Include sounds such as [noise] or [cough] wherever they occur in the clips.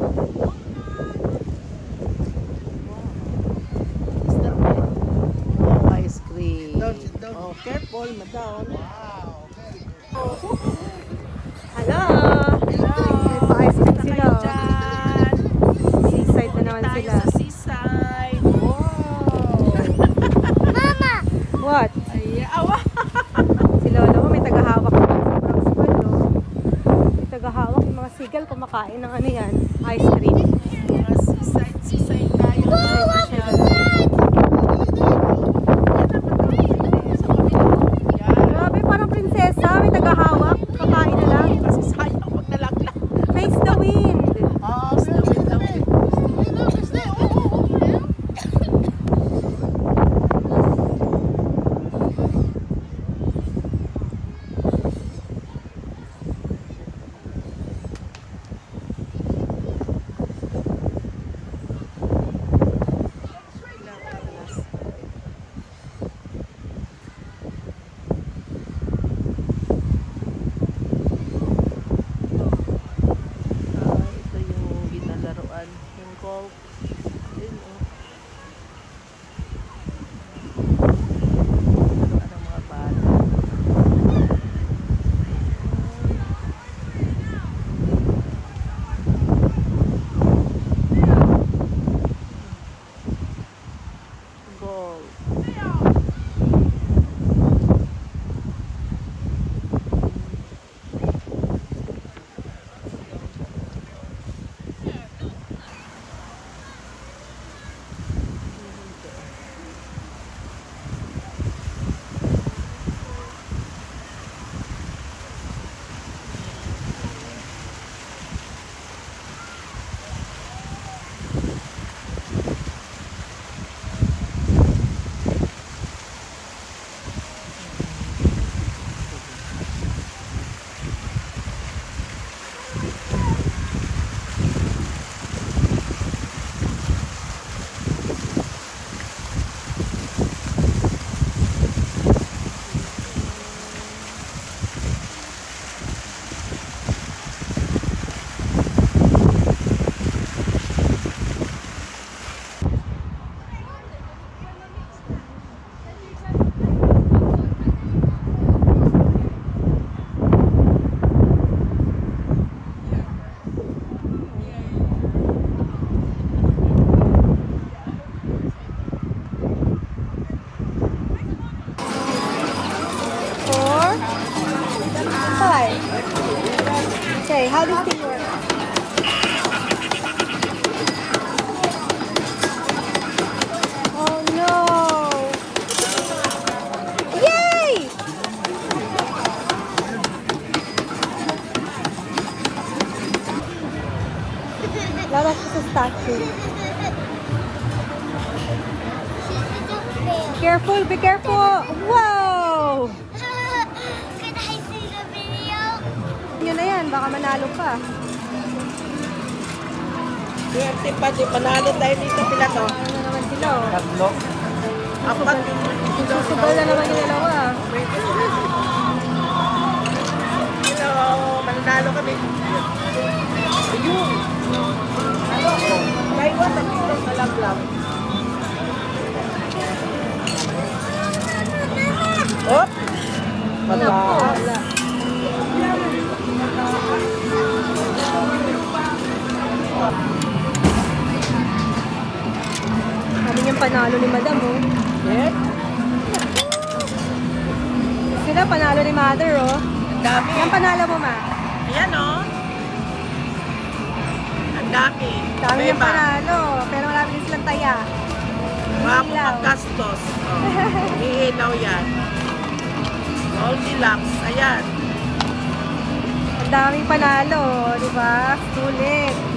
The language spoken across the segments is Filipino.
Oh, ice cream. Oh, careful, madam. Hello! May pa-ice cream sila. Seaside na naman sila. seaside. [laughs] What? Ay, awa. Si Lolo mo may tagahawak sobrang school, no? May tagahawak yung mga sigal kumakain ng ano yan, ice cream. Okay, how does this work? Oh no! Yay! Lalak ko sa statue. Careful, be careful! Wow! Yan, baka manalo pa. Swerte pa, di panalo tayo dito pila to. Ano na naman sila, oh. Tatlo. Apat. Susubal na naman yung dalawa. Hello, mananalo kami. Ayun. Ano? May one na dito sa laglag. Oh! Mataas. wala. Panalo ni Madam, oh. Eh, Sila panalo ni Mother, oh. ang dami. Yan panalo mo, ma. Ayan oh. Ang dami. Dami Beba. panalo. Pero wala din silang taya. Mga Ilaw. gastos. Oh. Ihilaw yan. Goldilocks. Ayan. Ang daming panalo, di ba? Sulit.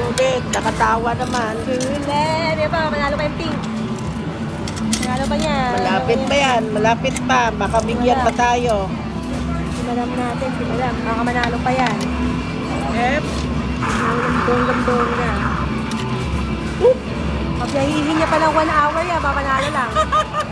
Sulit. Nakatawa naman. Sulit. Di ba? Manalo pa yung pink. Manalo pa niya. Malapit pa yan. Malapit pa. Makabigyan pa tayo. Si Madam natin, si Madam. Baka manalo pa yan. Eh, Bonggang-bongga. Pag nahihin niya pa ng one hour yan, baka panalo lang. [laughs]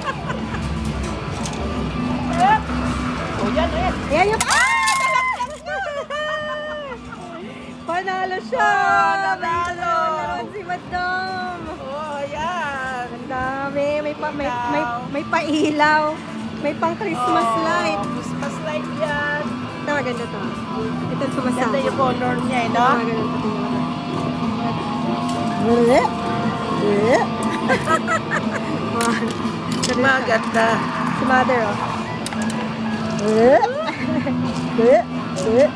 pa, may, may, may pailaw. May pang Christmas Oh, light. Christmas light yan. Ito, maganda to. Ito sumasama. Ganda yung color niya, eh, no? Ito yung mga- Wala. Wala. Maganda. Si mother, oh. Wala. Wala. Wala.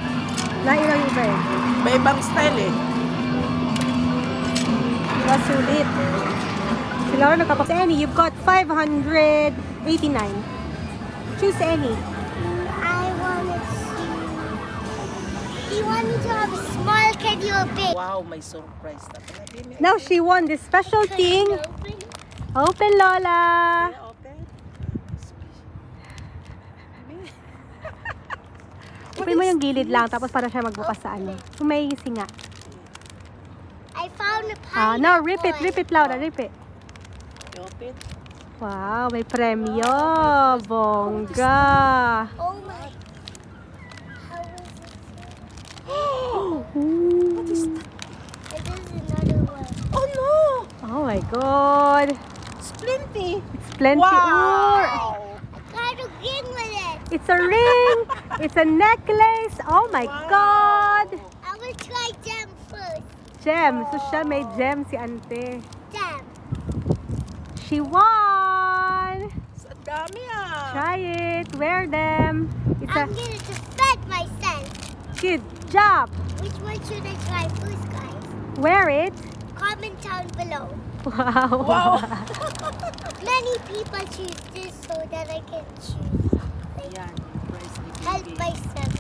Nailaw yung iba eh. May ibang style eh. Diba, sulit. Si Laura nagkapak sa any. You've got 589. Choose any. I want to see. You want me to have a small candy or big? Wow, may surprise na. Now she won this special thing. Open. Open, Lola. Open. [laughs] Open mo yung gilid lang, tapos para siya magbukas sa ano. Kung may singa. I found a Ah, pineapple. now rip it, rip it, Laura, rip it. Open. Wow, may premyo. Bongga. Oh my. How is it? [gasps] What is that? It is another one. Oh no! Oh my God. Splinty! It's plenty. Wow! Got a ring with it. It's a ring. [laughs] It's a necklace. Oh my God. I will try jam first. Gem. So siya may gem si ante. Jam. She won. Dami ah! Try it. Wear them. It's a I'm gonna defend myself. good job. Which one should I try first, guys? Wear it. Comment down below. Wow. Wow! [laughs] [laughs] Many people choose this so that I can choose. Ayan, yung price ni Help myself.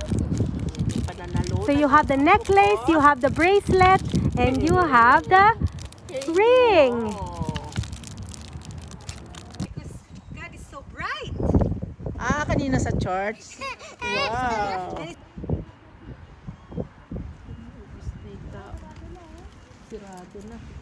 So you have the necklace, you have the bracelet, and you have the ring. Kanina sa church? Wow! Sirado na.